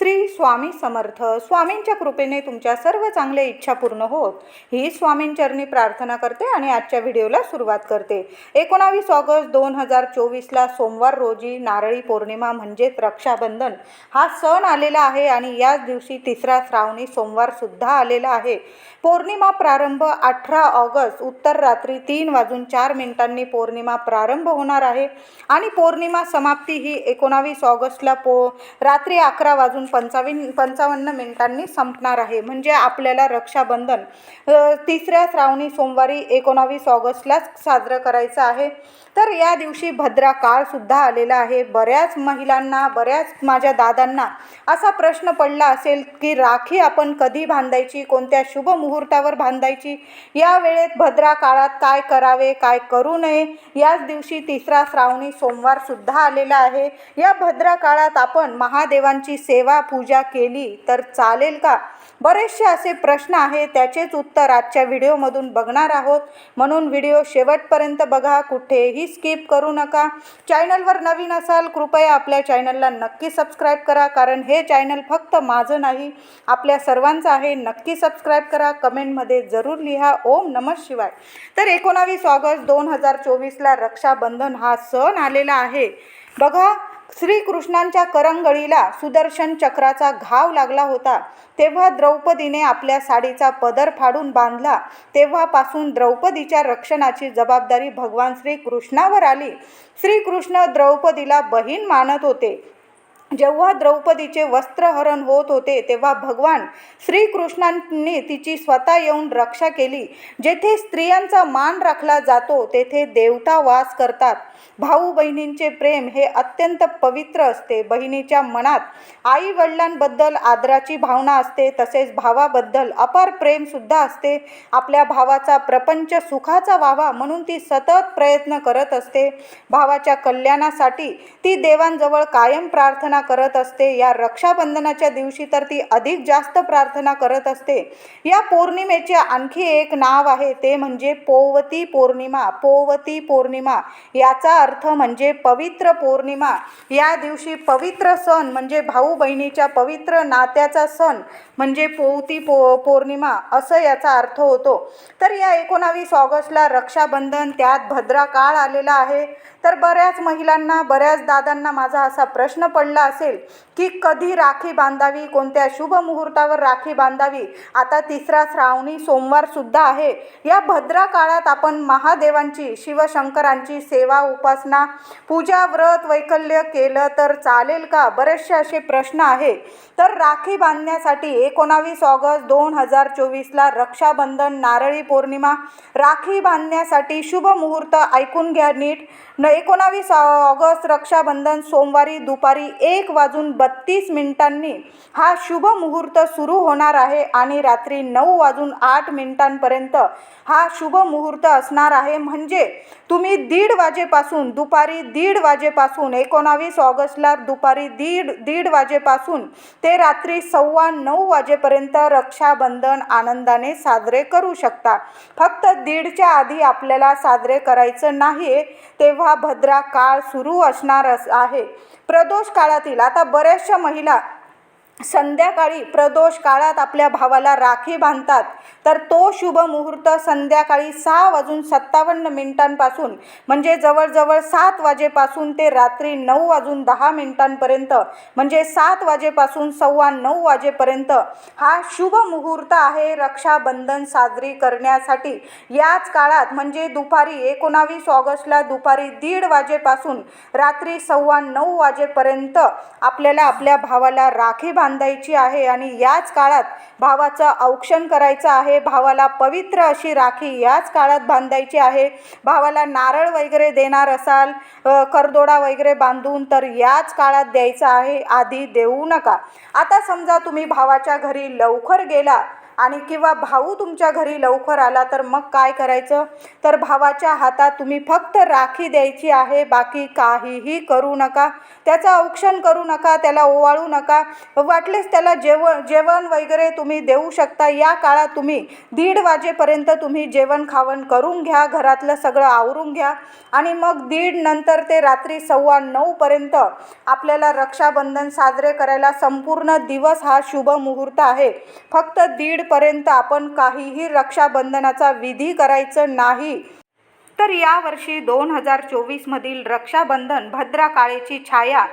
श्री स्वामी समर्थ. स्वामींच्या कृपेने तुमच्या सर्व चांगल्या इच्छा पूर्ण होत. ही स्वामींचरणी प्रार्थना करते आणि आजच्या व्हिडिओला सुरुवात करते. एकोणावीस ऑगस्ट दोन हजार चोवीसला सोमवार रोजी नारळी पौर्णिमा म्हणजेच रक्षाबंधन हा सण आलेला आहे आणि याच दिवशी तिसरा श्रावणी सोमवारसुद्धा आलेला आहे. पौर्णिमा प्रारंभ अठरा ऑगस्ट उत्तर रात्री तीन वाजून चार मिनिटांनी पौर्णिमा प्रारंभ होणार आहे. आणि पौर्णिमा समाप्ती ही एकोणावीस ऑगस्टला पो रात्री अकरा वाजून पंचावीन पंचावन्न मिनिटांनी संपणार आहे. म्हणजे आपल्याला रक्षाबंधन तिसऱ्या श्रावणी सोमवारी एकोणावीस ऑगस्टलाच साजरं करायचं आहे. तर या दिवशी भद्रा काळसुद्धा आलेला आहे. बऱ्याच महिलांना बऱ्याच माझ्या दादांना असा प्रश्न पडला असेल की राखी आपण कधी बांधायची कोणत्या शुभ मुहूर्तावर बांधायची? या वेळेत भद्रा काळात काय करावे काय करू नये? याच दिवशी तिसरा श्रावणी सोमवार सुद्धा आलेला आहे. या भद्रा काळात आपण महादेवांची सेवा पूजा केली तर चालेल का? बरेचसे असे प्रश्न आहे त्याचेच उत्तर आजच्या व्हिडिओमधून बघणार आहोत. म्हणून व्हिडिओ शेवटपर्यंत बघा. कुठेही स्किप करू नका. चॅनलवर नवीन असाल कृपया आपल्या चॅनलला नक्की सबस्क्राईब करा कारण हे चॅनल फक्त माझं नाही आपल्या सर्वांचं आहे. नक्की सबस्क्राईब करा कमेंटमध्ये जरूर लिहा. ओम नम शिवाय. तर एकोणावीस ऑगस्ट दोन हजार चोवीसला रक्षाबंधन हा सण आलेला आहे. बघा श्रीकृष्णांच्या करंगळीला सुदर्शन चक्राचा घाव लागला होता. तेव्हा द्रौपदीने आपल्या साडीचा पदर फाडून बांधला. तेव्हापासून द्रौपदीच्या रक्षणाची जबाबदारी भगवान श्रीकृष्णावर आली. श्रीकृष्ण द्रौपदीला बहीण मानत होते. जेव्हा द्रौपदीचे वस्त्रहरण होत होते तेव्हा भगवान श्रीकृष्णांनी तिची स्वतः येऊन रक्षा केली. जेथे स्त्रियांचा मान राखला जातो तेथे देवता वास करतात. भाऊ बहिणींचे प्रेम हे अत्यंत पवित्र असते. बहिणीच्या मनात आई वडिलांबद्दल आदराची भावना असते तसेच भावाबद्दल अपार प्रेमसुद्धा असते. आपल्या भावाचा प्रपंच सुखाचा व्हावा म्हणून ती सतत प्रयत्न करत असते. भावाच्या कल्याणासाठी ती देवांजवळ कायम प्रार्थना करत असते. या रक्षाबंधनाच्या दिवशी तर ती अधिक जास्त प्रार्थना करत असते. या पौर्णिमेचे आणखी एक नाव आहे. ते म्हणजे पोवती पौर्णिमा. पोवती पौर्णिमा याचा अर्थ म्हणजे पवित्र पौर्णिमा. या दिवशी पवित्र सण म्हणजे भाऊ बहिणीच्या पवित्र नात्याचा सण म्हणजे पोवती पो पौर्णिमा असं याचा अर्थ होतो. तर या एकोणावीस ऑगस्टला रक्षाबंधन त्यात भद्रा काळ आलेला आहे. तर बऱ्याच महिलांना बऱ्याच दादांना माझा असा प्रश्न पडला असेल की कधी राखी बांधावी कोणत्या शुभ मुहूर्तावर राखी बांधावी? आता तिसरा श्रावणी सोमवारसुद्धा आहे. या भद्रा काळात आपण महादेवांची शिवशंकरांची सेवा उपासना पूजा व्रत वैकल्य केलं तर चालेल का? बरेचसे असे प्रश्न आहे. तर राखी बांधण्यासाठी एकोणावीस ऑगस्ट दोन हजार चोवीसला रक्षाबंधन नारळी पौर्णिमा राखी बांधण्यासाठी शुभ मुहूर्त ऐकून घ्या नीट. न एकोणावीस ऑगस्ट रक्षाबंधन सोमवारी दुपारी एक वाजून बत्तीस मिनिटांनी हा शुभ मुहूर्त सुरू होणार आहे आणि रात्री नऊ वाजून आठ मिनिटांपर्यंत हा शुभ मुहूर्त असणार आहे. म्हणजे तुम्ही दीड वाजेपासून दुपारी दीड वाजेपासून एकोणावीस ऑगस्टला दुपारी दीड दीड वाजेपासून ते रात्री सव्वा नऊ वाजेपर्यंत रक्षाबंधन आनंदाने साजरे करू शकता. फक्त दीडच्या आधी आपल्याला साजरे करायचं नाही तेव्हा भद्रा काळ सुरू असणार आहे. प्रदोष काळातील आता बऱ्याचशा महिला संध्याकाळी प्रदोष काळात आपल्या भावाला राखी बांधतात तर तो शुभ मुहूर्त संध्याकाळी सहा वाजून सत्तावन्न मिनिटांपासून म्हणजे जवळजवळ सात वाजेपासून ते रात्री नऊ वाजून दहा मिनिटांपर्यंत म्हणजे सात वाजेपासून सव्वा नऊ वाजेपर्यंत हा शुभ मुहूर्त आहे रक्षाबंधन साजरी करण्यासाठी. याच काळात म्हणजे दुपारी एकोणावीस ऑगस्टला दुपारी दीड वाजेपासून रात्री सव्वा नऊ वाजेपर्यंत आपल्याला आपल्या भावाला राखी बांधायची आहे आणि याच काळात भावाचं औक्षण करायचं आहे. भावाला पवित्र अशी राखी याच काळात बांधायची आहे. भावाला नारळ वगैरे देणार असाल करदोडा वगैरे बांधून तर याच काळात द्यायचा आहे. आधी देऊ नका. आता समजा तुम्ही भावाच्या घरी लवकर गेला आणि किंवा भाऊ तुमच्या घरी लवकर आला तर मग काय करायचं? तर भावाच्या हातात तुम्ही फक्त राखी द्यायची आहे बाकी काहीही करू नका. त्याचं औक्षण करू नका त्याला ओवाळू नका. वाटलेस त्याला जेवण जेवण वगैरे तुम्ही देऊ शकता. या काळात तुम्ही दीड वाजेपर्यंत तुम्ही जेवण खावण करून घ्या घरातलं सगळं आवरून घ्या. आणि मग दीड नंतर ते रात्री सव्वा नऊपर्यंत आपल्याला रक्षाबंधन साजरे करायला संपूर्ण दिवस हा शुभ मुहूर्त आहे. फक्त दीड दीडपर्यंत आपण काहीही रक्षाबंधनाचा विधी करायचं नाही. तर यावर्षी दोन हजार चोवीसमधील रक्षाबंधन भद्रा काळेची छाया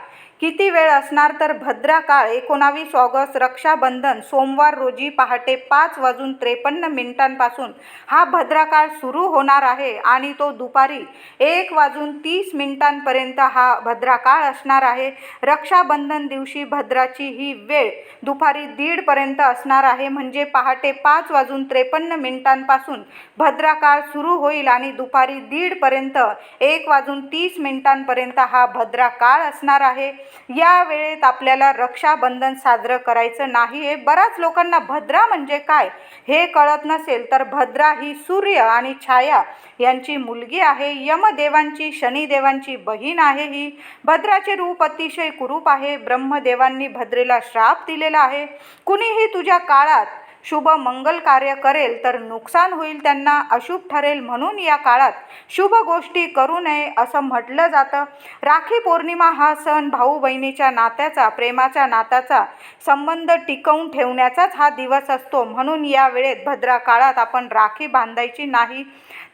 किती वेळ असणार तर भद्रा काळ एकोणावीस ऑगस्ट रक्षाबंधन सोमवार रोजी पहाटे पाच वाजून त्रेपन्न मिनिटांपासून हा भद्रा काळ सुरू होणार आहे आणि तो दुपारी एक वाजून तीस मिनिटांपर्यंत हा भद्रा काळ असणार आहे. रक्षाबंधन दिवशी भद्राची ही वेळ दुपारी दीडपर्यंत असणार आहे. म्हणजे पहाटे पाच वाजून त्रेपन्न मिनिटांपासून भद्रा काळ सुरू होईल आणि दुपारी दीडपर्यंत एक वाजून तीस मिनिटांपर्यंत हा भद्रा काळ असणार आहे. या वेळेत आपल्याला रक्षाबंधन साजरं करायचं नाही आहे बऱ्याच लोकांना भद्रा म्हणजे काय हे कळत नसेल तर भद्रा ही सूर्य आणि छाया यांची मुलगी आहे. यमदेवांची शनिदेवांची बहीण आहे ही. भद्राचे रूप अतिशय कुरूप आहे. ब्रह्मदेवांनी भद्रेला श्राप दिलेला आहे. कुणीही तुझ्या काळात शुभ मंगल कार्य करेल तर नुकसान होईल त्यांना अशुभ ठरेल म्हणून या काळात शुभ गोष्टी करू नये असं म्हटलं जातं. राखी पौर्णिमा हा सण भाऊ बहिणीच्या नात्याचा प्रेमाच्या नात्याचा संबंध टिकवून ठेवण्याचाच हा दिवस असतो. म्हणून या वेळेत भद्रा काळात आपण राखी बांधायची नाही.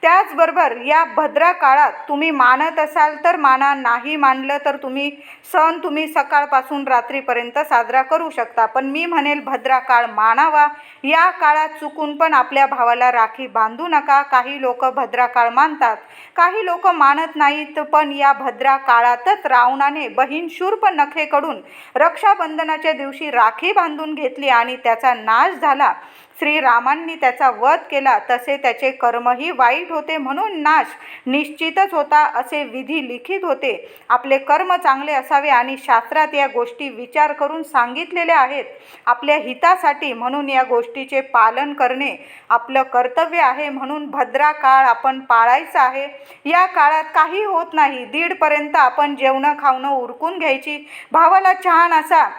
त्याचबरोबर या भद्रा काळात तुम्ही मानत असाल तर माना नाही मानलं तर तुम्ही सण तुम्ही सकाळपासून रात्रीपर्यंत साजरा करू शकता. पण मी म्हणेल भद्रा काळ मानावा. या काळात चुकून पण आपल्या भावाला राखी बांधू नका. काही लोक भद्रा काळ मानतात काही लोक मानत नाहीत पण या भद्रा काळातच रावणाने बहीण शूर्प नखेकडून रक्षाबंधनाच्या दिवशी राखी बांधून घेतली आणि त्याचा नाश झाला. श्रीरामांनी त्याचा वध केला तसे त्याचे कर्मही वाईट होते म्हणून नाश निश्चितच होता असे विधी लिखित होते. आपले कर्म चांगले असावे आणि शास्त्रात या गोष्टी विचार करून सांगितलेल्या आहेत. आपल्या हितासाठी म्हणून या गोष्टीचे पालन करणे आपलं कर्तव्य आहे म्हणून भद्रा काळ आपण पाळायचा आहे. या काळात काही होत नाही. दीडपर्यंत आपण जेवणं खावणं उरकून घ्यायची. भावाला छान असा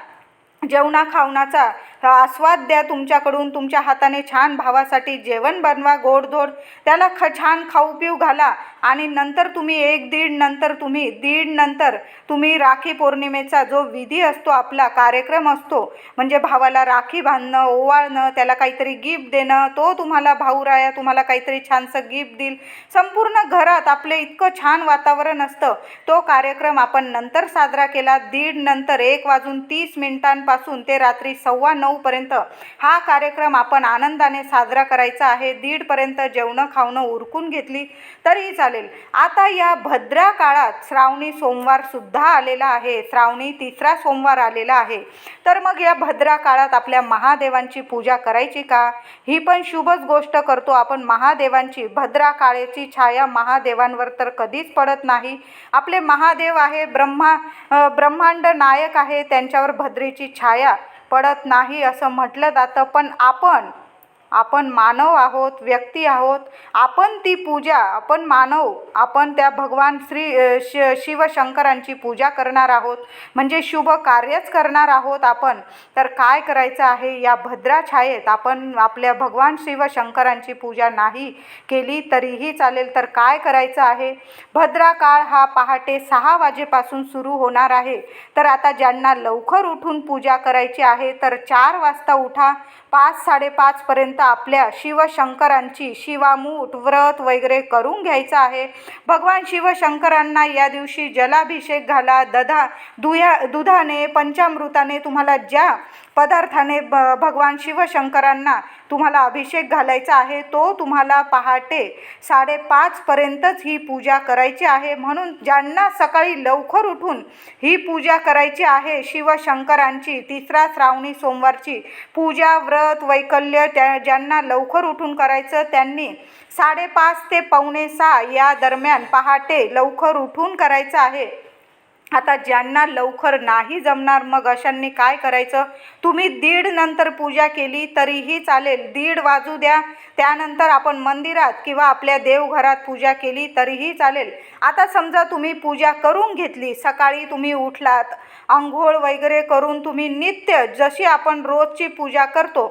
जेवणा खावणाचा आस्वाद द्या तुमच्याकडून. तुमच्या हाताने छान भावासाठी जेवण बनवा गोडधोड त्याला ख छान खाऊ पिऊ घाला आणि नंतर तुम्ही एक दीड नंतर तुम्ही दीड नंतर तुम्ही राखी पौर्णिमेचा जो विधी असतो आपला कार्यक्रम असतो म्हणजे भावाला राखी बांधणं ओवाळणं त्याला काहीतरी गिफ्ट देणं तो तुम्हाला भाऊराया तुम्हाला काहीतरी छानसं गिफ्ट देईल. संपूर्ण घरात आपले इतकं छान वातावरण असतं. तो कार्यक्रम आपण नंतर साजरा केला दीड नंतर एक वाजून तीस मिनिटांपासून ते रात्री सव्वा नऊपर्यंत हा कार्यक्रम आपण आनंदाने साजरा करायचा आहे. दीडपर्यंत जेवणं खावणं उरकून घेतली तरीही चालेल. आता या भद्रा काळात श्रावणी सोमवार सुद्धा आलेला आहे. श्रावणी तिसरा सोमवार आलेला आहे. तर मग या भद्रा काळात आपल्या महादेवांची पूजा करायची का? ही पण शुभच गोष्ट करतो आपण महादेवांची. भद्रा काळेची छाया महादेवांवर तर कधीच पडत नाही. आपले महादेव आहे ब्रह्मा ब्रह्मांड नायक आहे. त्यांच्यावर भद्रेची छाया छाया पडत नाही असं म्हटलं जातं. पण आपण आपण मानव आहोत व्यक्ती आहोत. आपण ती पूजा आपण मानव आपण त्या भगवान श्री शि श शिवशंकरांची पूजा करणार आहोत. म्हणजे शुभ कार्यच करणार आहोत आपण. तर काय करायचं आहे? या भद्रा छायेत आपण आपल्या भगवान शिवशंकरांची पूजा नाही केली तरीही चालेल. तर काय करायचं आहे? भद्रा काळ हा पहाटे सहा वाजेपासून सुरू होणार आहे. तर आता ज्यांना लवकर उठून पूजा करायची आहे तर चार वाजता उठा. पाच साडेपाचपर्यंत आपल्या शिवशंकरांची शिवामूठ व्रत वगैरे करून घ्यायचं आहे. भगवान शिवशंकरांना या दिवशी जलाभिषेक घाला दधा दुया दुधाने पंचामृताने तुम्हाला ज्या पदार्थाने ब भगवान शिवशंकरांना तुम्हाला अभिषेक घालायचा आहे तो तुम्हाला पहाटे साडेपाचपर्यंतच ही पूजा करायची आहे. म्हणून ज्यांना सकाळी लवकर उठून ही पूजा करायची आहे शिवशंकरांची तिसरा श्रावणी सोमवारची पूजा व्रत वैकल्य त्या ज्यांना लवकर उठून करायचं त्यांनी साडेपाच ते पावणे सहा या दरम्यान पहाटे लवकर उठून करायचं आहे. आता ज्यांना लवकर नाही जमणार मग अशांनी काय करायचं? तुम्ही दीड नंतर पूजा केली तरीही चालेल. दीड वाजू द्या. त्यानंतर आपण मंदिरात किंवा आपल्या देवघरात पूजा केली तरीही चालेल. आता समजा तुम्ही पूजा करून घेतली. सकाळी तुम्ही उठलात. आंघोळ वगैरे करून तुम्ही नित्य जशी आपण रोजची पूजा करतो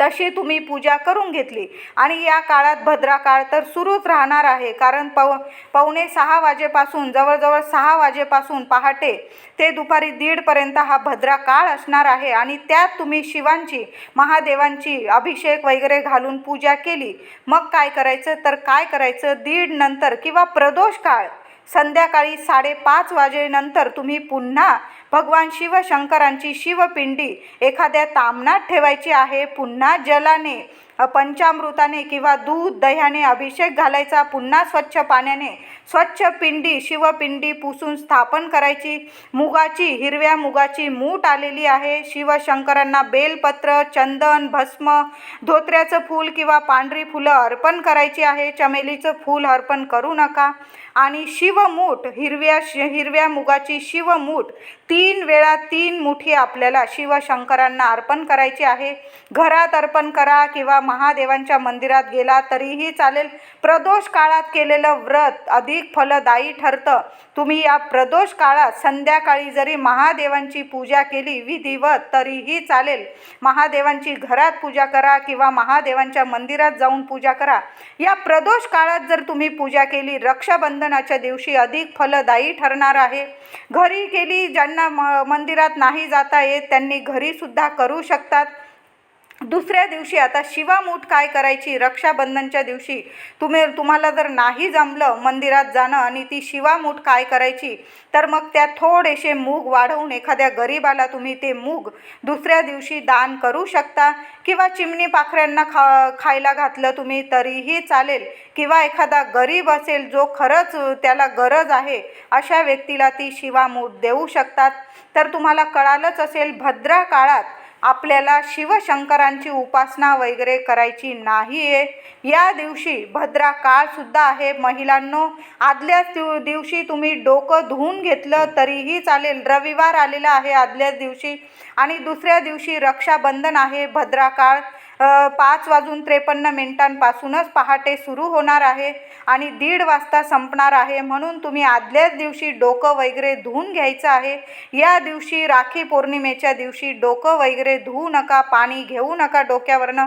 तशी तुम्ही पूजा करून घेतली. आणि या काळात भद्रा काळ तर सुरूच राहणार आहे. कारण पव पावणे सहा वाजेपासून जवळजवळ सहा वाजेपासून पहाटे ते दुपारी दीडपर्यंत हा भद्रा काळ असणार आहे. आणि त्यात तुम्ही शिवांची महादेवांची अभिषेक वगैरे घालून पूजा केली. मग काय करायचं? तर काय करायचं? दीड नंतर किंवा प्रदोष काळ संध्याकाळी साडेपाच वाजेनंतर तुम्ही पुन्हा भगवान शिवशंकरांची शिवपिंडी एखाद्या तामणात ठेवायची आहे पुन्हा जलाने पंचामृताने किंवा दूध दह्याने अभिषेक घालायचा पुन्हा स्वच्छ पाण्याने स्वच्छ पिंडी शिवपिंडी पुसून स्थापन करायची. मुगाची हिरव्या मुगाची मूठ आलेली आहे. शिवशंकरांना बेलपत्र चंदन भस्म धोत्र्याचं फूल किंवा पांढरी फुलं अर्पण करायची आहे. चमेलीचं फूल अर्पण करू नका. आणि शिवमूठ हिरव्या शि हिरव्या मुगाची शिवमूठ तीन वेळा तीन मुठी आपल्याला शिवशंकरांना अर्पण करायची आहे. घरात अर्पण करा किंवा महादेवांच्या मंदिरात गेला तरीही चालेल. प्रदोष काळात केलेलं व्रत अधिक फलदायी ठरतं. तुम्ही या प्रदोष काळात संध्याकाळी जरी महादेवांची पूजा केली विधिवत तरीही चालेल. महादेवांची घरात पूजा करा किंवा महादेवांच्या मंदिरात जाऊन पूजा करा. या प्रदोष काळात जर तुम्ही पूजा केली रक्षाबंधन रक्षाबंधनाच्या दिवशी अधिक फलदायी ठरणार आहे. घरी केली ज्यांना म मंदिरात नाही जाता येत त्यांनी घरीसुद्धा करू शकतात. दुसऱ्या दिवशी आता शिवामूठ काय करायची? रक्षाबंधनच्या दिवशी तुम्ही तुम्हाला जर नाही जमलं मंदिरात जाणं आणि ती शिवामूठ काय करायची? तर मग त्या थोडेसे मूग वाढवून एखाद्या गरीबाला तुम्ही ते मूग दुसऱ्या दिवशी दान करू शकता किंवा चिमणी पाखऱ्यांना खा खायला घातलं तुम्ही तरीही चालेल किंवा एखादा गरीब असेल जो खरंच त्याला गरज आहे अशा व्यक्तीला ती शिवामूठ देऊ शकतात. तर तुम्हाला कळालंच असेल भद्रा काळात आपल्याला शिवशंकरांची उपासना वगैरे करायची नाही आहे या दिवशी भद्रा काळसुद्धा आहे. महिलांनो आदल्याच दिव दिवशी तुम्ही डोकं धुवून घेतलं तरीही चालेल. रविवार आलेला आहे आदल्याच दिवशी. आणि दुसऱ्या दिवशी रक्षाबंधन आहे. भद्रा काळ पाच वाजून त्रेपन्न मिनिटांपासूनच पहाटे सुरू होणार आहे आणि दीड वाजता संपणार आहे. म्हणून तुम्ही आदल्याच दिवशी डोकं वगैरे धुवून घ्यायचं आहे. या दिवशी राखी पौर्णिमेच्या दिवशी डोकं वगैरे धुवू नका पाणी घेऊ नका डोक्यावरनं.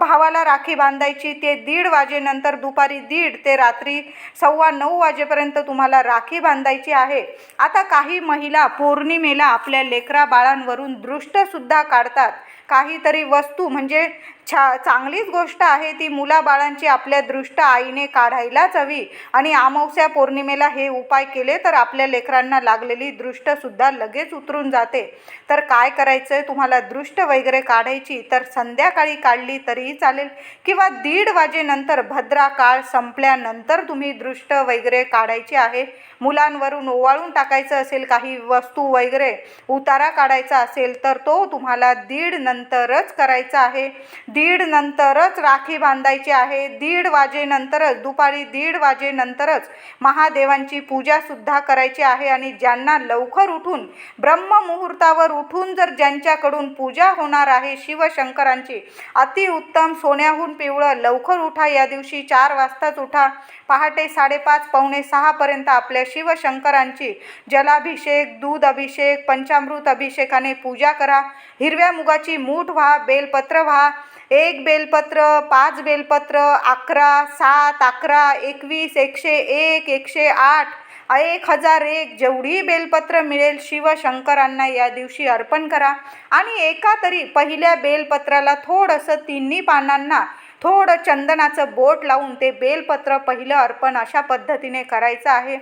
भावाला राखी बांधायची ते दीड वाजेनंतर दुपारी दीड ते रात्री सव्वा नऊ वाजेपर्यंत तुम्हाला राखी बांधायची आहे. आता काही महिला पौर्णिमेला आपल्या लेकरा बाळांवरून दृष्टसुद्धा काढतात. काहीतरी वस्तू म्हणजे छा चांगलीच गोष्ट आहे ती मुलाबाळांची आपल्या दृष्ट आईने काढायलाच हवी. आणि अमावस्या पौर्णिमेला हे उपाय केले तर आपल्या लेकरांना लागलेली दृष्टसुद्धा लगेच उतरून जाते. तर काय करायचं आहे तुम्हाला दृष्ट वगैरे काढायची तर संध्याकाळी काढली तरीही चालेल. किंवा दीड वाजेनंतर भद्रा काळ संपल्यानंतर तुम्ही दृष्ट वगैरे काढायची आहे. मुलांवरून ओवाळून टाकायचं असेल काही वस्तू वगैरे उतारा काढायचा असेल तर तो तुम्हाला दीड नंतरच करायचा आहे. दीड नंतरच राखी बांधायची आहे. दीड वाजेनंतरच दुपारी दीड वाजेनंतरच महादेवांची पूजासुद्धा करायची आहे आणि ज्यांना लवकर उठून ब्रह्ममुहूर्तावर उठून जर ज्यांच्याकडून पूजा होणार आहे शिवशंकरांची अतिउत्तम सोन्याहून पिवळं लवकर उठा या दिवशी चार वाजताच उठा. पहाटे साडेपाच पावणे सहापर्यंत आपल्या शिवशंकरांची जलाभिषेक दूध अभिषेक पंचामृत अभिषेकाने पूजा करा. हिरव्या मुगाची मूठ व्हा बेलपत्र व्हा. एक बेलपत्र पाच बेलपत्र अकरा सात अकरा एकवीस एकशे एक एकशे आठ एक हजार एक. जेवढी बेलपत्र मिळेल शिवशंकरांना या दिवशी अर्पण करा. आणि एका तरी पहिल्या बेलपत्राला थोडंसं तिन्ही पानांना थोडं चंदनाचं बोट लावून ते बेलपत्र पहिलं अर्पण अशा पद्धतीने करायचं आहे.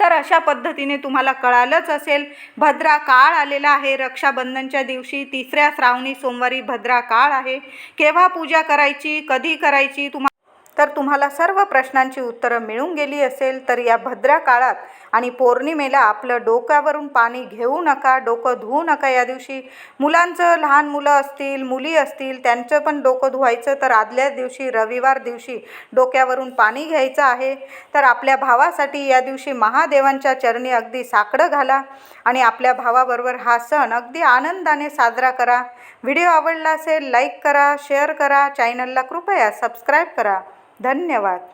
तर अशा पद्धतीने तुम्हाला कळालंच असेल भद्रा काळ आलेला आहे. रक्षाबंधनच्या दिवशी तिसऱ्या श्रावणी सोमवारी भद्रा काळ आहे. केव्हा पूजा करायची कधी करायची तुम्हाला तर तुम्हाला सर्व प्रश्नांची उत्तरं मिळून गेली असेल तर या भद्रा काळात आणि पौर्णिमेला आपलं डोक्यावरून पाणी घेऊ नका डोकं धुवू नका या दिवशी. मुलांचं लहान मुलं असतील मुली असतील त्यांचं पण डोकं धुवायचं तर आदल्या दिवशी रविवार दिवशी डोक्यावरून पाणी घ्यायचं आहे. तर आपल्या भावासाठी या दिवशी महादेवांच्या चरणी अगदी साकडं घाला आणि आपल्या भावाबरोबर हा सण अगदी आनंदाने साजरा करा. व्हिडिओ आवडला असेल लाईक करा शेअर करा. चॅनलला कृपया सबस्क्राईब करा. धन्यवाद.